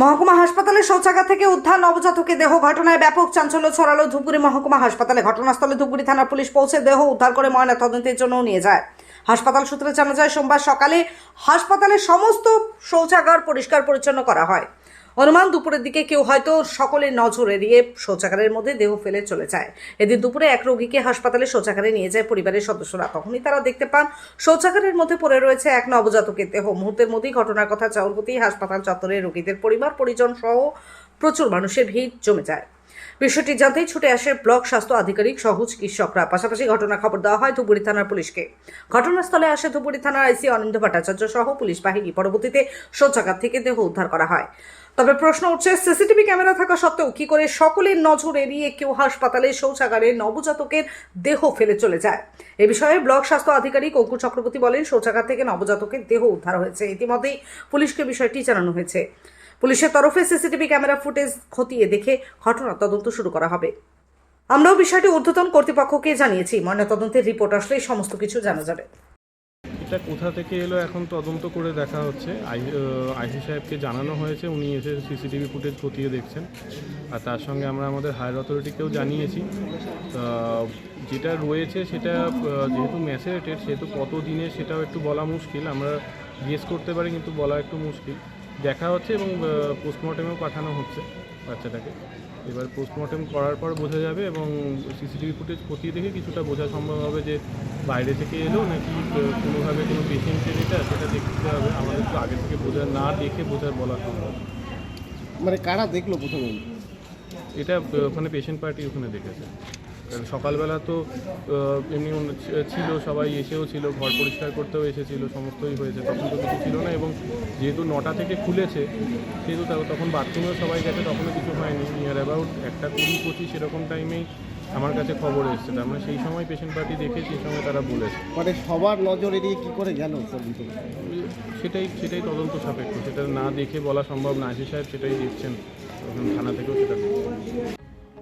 মহকুমা হাসপাতালে শৌচাগার থেকে উদ্ধার নবজাতকের দেহ। ঘটনায় ব্যাপক চাঞ্চল্য ছড়ালো ধুপুরি মহকুমা হাসপাতালে। ঘটনাস্থলে ধুপুরি থানা পুলিশ পৌঁছে দেহ উদ্ধার করে ময়না তদন্তের জন্য নিয়ে যায়। হাসপাতাল সূত্রে জানা যায়, সোমবার সকালে হাসপাতালের সমস্ত শৌচাগার পরিষ্কার পরিচ্ছন্ন করা হয়। অনুমান দুপুরের দিকে কেউ হয়তো সকলের নজর এড়িয়ে শৌচাগারের মধ্যে দেহ ফেলে চলে যায়। এদিন দুপুরে এক রোগীকে হাসপাতালে শৌচাগারে নিয়ে যায় পরিবারের সদস্যরা। তখনই তারা দেখতে পান, শৌচাগারের মধ্যে পড়ে রয়েছে এক নবজাতকের দেহ। মুহূর্তের মধ্যেই ঘটনার কথা চাউরপতি হাসপাতাল চত্বরে রোগীদের পরিবার পরিজন সহ প্রচুর মানুষের ভিড় জমে যায়। বিষয়টি জানতেই ছুটে আসে ব্লক স্বাস্থ্য আধিকারিক সহ চিকিৎসকরা পাশাপাশি ঘটনার খবর দেওয়া হয় ধুবুড়ি থানার পুলিশকে। ঘটনাস্থলে আসে ধুবুড়ি থানার আইসি অনিন্দ ভট্টাচার্য সহ পুলিশ বাহিনী। পরবর্তীতে শৌচাগার থেকে দেহ উদ্ধার করা হয়। তবে প্রশ্ন উঠছে, সিসিটিভি ক্যামেরা থাকা সত্ত্বেও কি করে সকলের নজর এড়িয়ে কেউ হাসপাতালে শৌচাগারে নবজাতকের দেহ ফেলে চলে যায়? এ বিষয়ে ব্লক স্বাস্থ্য আধিকারিক অঙ্কুর চক্রবর্তী বলেন, শৌচাগার থেকে নবজাতকের দেহ উদ্ধার হয়েছে। ইতিমধ্যেই পুলিশকে বিষয়টি জানানো হয়েছে। পুলিশের তরফে সিসিটিভি ক্যামেরা ফুটেজ খতিয়ে দেখে ঘটনা তদন্ত শুরু করা হবে। আমরাও বিষয়টি ঊর্ধ্বতন কর্তৃপক্ষকে জানিয়েছি। ময়নাতদন্তের রিপোর্ট আসলেই সমস্ত কিছু জানা যাবে। এটা কোথা থেকে এলো এখন তদন্ত করে দেখা হচ্ছে। আই আইসি সাহেবকে জানানো হয়েছে, উনি এসে সিসিটিভি ফুটেজ খতিয়ে দেখছেন। আর তার সঙ্গে আমরা আমাদের হায়ার অথরিটিকেও জানিয়েছি। যেটা রয়েছে সেটা যেহেতু ম্যাসেরেটেড সেহেতু কত দিনে সেটাও একটু বলা মুশকিল। আমরা গেস করতে পারি, কিন্তু বলা একটু মুশকিল। দেখা হচ্ছে এবং পোস্টমর্টেমেও পাঠানো হচ্ছে বাচ্চাটাকে। এবার পোস্টমর্টেম করার পর বোঝা যাবে এবং সিসিটিভি ফুটেজ খতিয়ে দেখে কিছুটা বোঝা সম্ভব হবে যে বাইরে থেকে এলো নাকি কোনোভাবে কোনো পেশেন্টের এটা সেটা দেখতে হবে। আমাদের তো আগে থেকে বোঝা না দেখে বোঝা বলা সম্ভব। মানে কারা দেখল প্রথমে? এটা ওখানে পেশেন্ট পার্টি ওখানে দেখেছে। কারণ সকালবেলা তো এমনি ছিল সবাই এসেও ছিল ঘর পরিষ্কার করতেও এসেছিল সমস্তই হয়েছে তখন তো কিছু ছিল না এবং যেহেতু নটা থেকে খুলেছে সেহেতু তা- তখন বাথরুমেও সবাই গেছে তখনও কিছু হয়নি। নিয়ার অ্যাবাউট একটা কুড়ি পঁচিশ এরকম টাইমেই আমার কাছে খবর এসেছে। তার মানে সেই সময় পেশেন্ট পার্টি দেখে সেই সময় তারা বলেছে। মানে সবার নজর এড়িয়ে কি করে গেল সেটাই সেটাই তদন্ত সাপেক্ষ। সেটা না দেখে বলা সম্ভব না। আশিস সাহেব সেটাই দেখছেন। থানা থেকেও সেটা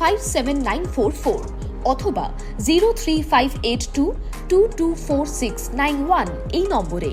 five seven nine four four অথবা zero three five eight two two two four six nine one এই নম্বরে।